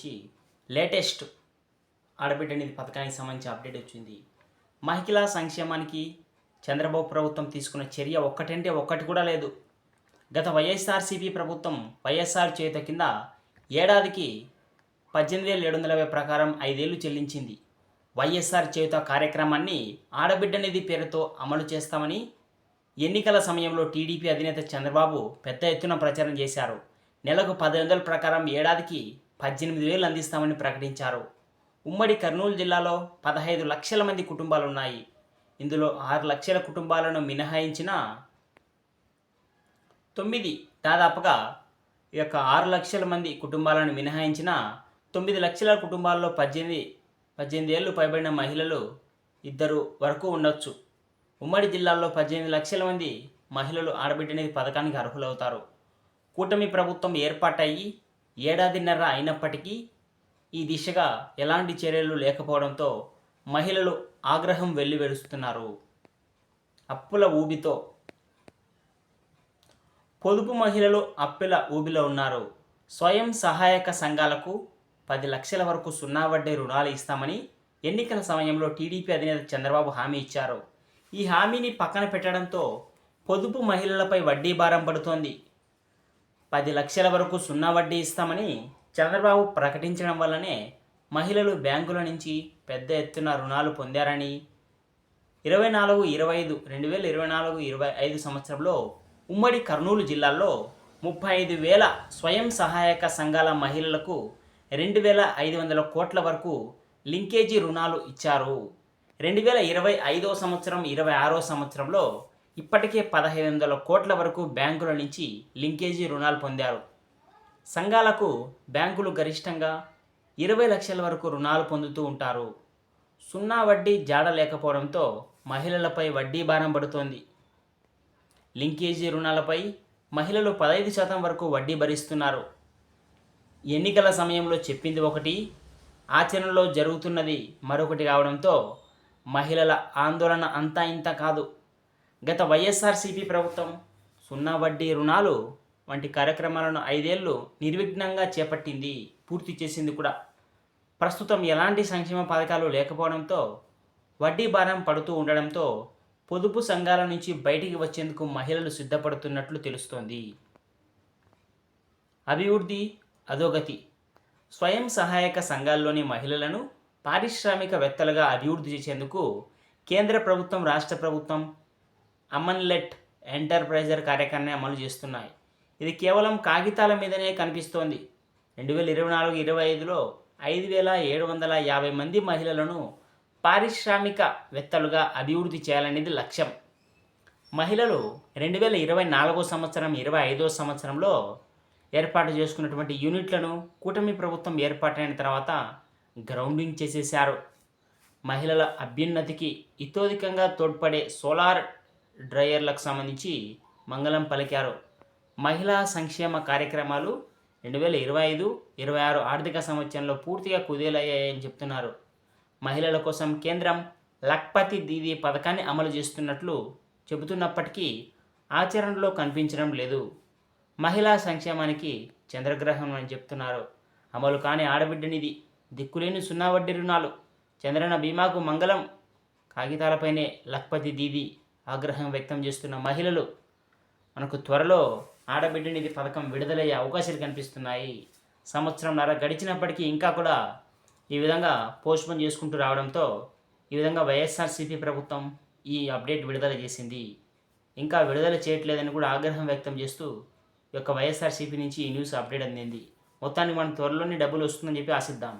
నుంచి లేటెస్ట్ ఆడబిడ్డ నిధి పథకానికి సంబంధించి అప్డేట్ వచ్చింది. మహిళా సంక్షేమానికి చంద్రబాబు ప్రభుత్వం తీసుకున్న చర్య ఒక్కటంటే ఒక్కటి కూడా లేదు. గత వైఎస్ఆర్సీపీ ప్రభుత్వం వైఎస్ఆర్ చేత కింద ఏడాదికి పద్దెనిమిది వేల ఏడు వందల యాభై ప్రకారం ఐదేళ్ళు చెల్లించింది. వైఎస్ఆర్ చేయుత కార్యక్రమాన్ని ఆడబిడ్డ నిధి పేరుతో అమలు చేస్తామని ఎన్నికల సమయంలో టీడీపీ అధినేత చంద్రబాబు పెద్ద ఎత్తున ప్రచారం చేశారు. నెలకు పది వందల ప్రకారం ఏడాదికి పద్దెనిమిది వేలు అందిస్తామని ప్రకటించారు. ఉమ్మడి కర్నూలు జిల్లాలో పదహైదు లక్షల మంది కుటుంబాలు ఉన్నాయి ఇందులో ఆరు లక్షల కుటుంబాలను మినహాయించిన తొమ్మిది దాదాపుగా ఈ యొక్క ఆరు లక్షల మంది కుటుంబాలను మినహాయించిన తొమ్మిది లక్షల కుటుంబాల్లో పద్దెనిమిది పద్దెనిమిది ఏళ్ళు పైబడిన మహిళలు ఇద్దరు వరకు ఉండొచ్చు. ఉమ్మడి జిల్లాల్లో పద్దెనిమిది లక్షల మంది మహిళలు ఆడబిడ్డనేది పథకానికి అర్హులవుతారు. కూటమి ప్రభుత్వం ఏర్పాటయ్యి ఏడాదిన్నర అయినప్పటికీ ఈ దిశగా ఎలాంటి చర్యలు లేకపోవడంతో మహిళలు ఆగ్రహం వెల్లివెరుస్తున్నారు అప్పుల ఊబితో పొదుపు మహిళలు అప్పుల ఊబిలో ఉన్నారు. స్వయం సహాయక సంఘాలకు పది లక్షల వరకు సున్నా వడ్డీ రుణాలు ఇస్తామని ఎన్నికల సమయంలో టీడీపీ అధినేత చంద్రబాబు హామీ ఇచ్చారు. ఈ హామీని పక్కన పెట్టడంతో పొదుపు మహిళలపై వడ్డీ భారం పడుతోంది. పది లక్షల వరకు సున్నా వడ్డీ ఇస్తామని చంద్రబాబు ప్రకటించడం వల్లనే మహిళలు బ్యాంకుల నుంచి పెద్ద ఎత్తున రుణాలు పొందారని ఇరవై నాలుగు ఇరవై ఐదు రెండు వేల ఇరవై నాలుగు ఇరవై ఐదు సంవత్సరంలో ఉమ్మడి కర్నూలు జిల్లాలో ముప్పై ఐదు వేల స్వయం సహాయక సంఘాల మహిళలకు రెండు వేల ఐదు వందల కోట్ల వరకు లింకేజీ రుణాలు ఇచ్చారు. రెండు వేల ఇరవై ఐదో సంవత్సరం ఇరవై ఆరో సంవత్సరంలో ఇప్పటికే పదహైదు వందల కోట్ల వరకు బ్యాంకుల నుంచి లింకేజీ రుణాలు పొందారు. సంఘాలకు బ్యాంకులు గరిష్టంగా ఇరవై లక్షల వరకు రుణాలు పొందుతూ ఉంటారు. సున్నా వడ్డీ జాడ లేకపోవడంతో మహిళలపై వడ్డీ భారం పడుతోంది. లింకేజీ రుణాలపై మహిళలు పదహైదు శాతం వరకు వడ్డీ భరిస్తున్నారు. ఎన్నికల సమయంలో చెప్పింది ఒకటి ఆచరణలో జరుగుతున్నది మరొకటి కావడంతో మహిళల ఆందోళన అంతా ఇంత కాదు. గత వైఎస్ఆర్సీపీ ప్రభుత్వం సున్నా వడ్డీ రుణాలు వంటి కార్యక్రమాలను ఐదేళ్ళు నిర్విఘ్నంగా చేపట్టింది పూర్తి చేసింది కూడా. ప్రస్తుతం ఎలాంటి సంక్షేమ పథకాలు లేకపోవడంతో వడ్డీ భారం పడుతూ ఉండడంతో పొదుపు సంఘాల నుంచి బయటికి వచ్చేందుకు మహిళలు సిద్ధపడుతున్నట్లు తెలుస్తోంది. అభివృద్ధి అధోగతి. స్వయం సహాయక సంఘాల్లోని మహిళలను పారిశ్రామికవేత్తలుగా అభివృద్ధి చేసేందుకు కేంద్ర ప్రభుత్వం రాష్ట్ర ప్రభుత్వం అమన్లెట్ ఎంటర్ప్రైజర్ కార్యక్రమాన్ని అమలు చేస్తున్నాయి. ఇది కేవలం కాగితాల మీదనే కనిపిస్తోంది. రెండు వేల ఇరవై నాలుగు ఇరవై ఐదులో ఐదు వేల ఏడు వందల యాభై మంది మహిళలను పారిశ్రామికవేత్తలుగా అభివృద్ధి చేయాలనేది లక్ష్యం. మహిళలు రెండు వేల ఇరవై నాలుగో సంవత్సరం ఇరవై ఐదో సంవత్సరంలో ఏర్పాటు చేసుకున్నటువంటి యూనిట్లను కూటమి ప్రభుత్వం ఏర్పాటైన తర్వాత గ్రౌండింగ్ చేసేశారు. మహిళల అభ్యున్నతికి ఇతోధికంగా తోడ్పడే సోలార్ డ్రయర్లకు సంబంధించి మంగళం పలికారు. మహిళా సంక్షేమ కార్యక్రమాలు రెండు వేల ఇరవై ఐదు ఇరవై ఆరు ఆర్థిక సంవత్సరంలో పూర్తిగా కుదేలయ్యాయని చెప్తున్నారు. మహిళల కోసం కేంద్రం లక్పతి దీదీ పథకాన్ని అమలు చేస్తున్నట్లు చెబుతున్నప్పటికీ ఆచరణలో కనిపించడం లేదు. మహిళా సంక్షేమానికి చంద్రగ్రహణం అని చెప్తున్నారు. అమలు కాని ఆడబిడ్డనిది దిక్కులేని సున్నా వడ్డీ రుణాలు. చంద్రన బీమాకు మంగళం కాగితాలపైనే లక్పతి దీది ఆగ్రహం వ్యక్తం చేస్తున్న మహిళలు మనకు త్వరలో ఆడబిడ్డనిది పథకం విడుదలయ్యే అవకాశాలు కనిపిస్తున్నాయి. సంవత్సరంన్నర గడిచినప్పటికీ ఇంకా కూడా ఈ విధంగా పోస్ట్పోన్ చేసుకుంటూ రావడంతో ఈ విధంగా వైఎస్ఆర్సీపీ ప్రభుత్వం ఈ అప్డేట్ విడుదల చేసింది. ఇంకా విడుదల చేయట్లేదని కూడా ఆగ్రహం వ్యక్తం చేస్తూ ఈ యొక్క వైఎస్ఆర్సీపీ నుంచి ఈ న్యూస్ అప్డేట్ అందింది. మొత్తానికి మనం త్వరలోనే డబ్బులు వస్తుందని చెప్పి ఆశిద్దాం.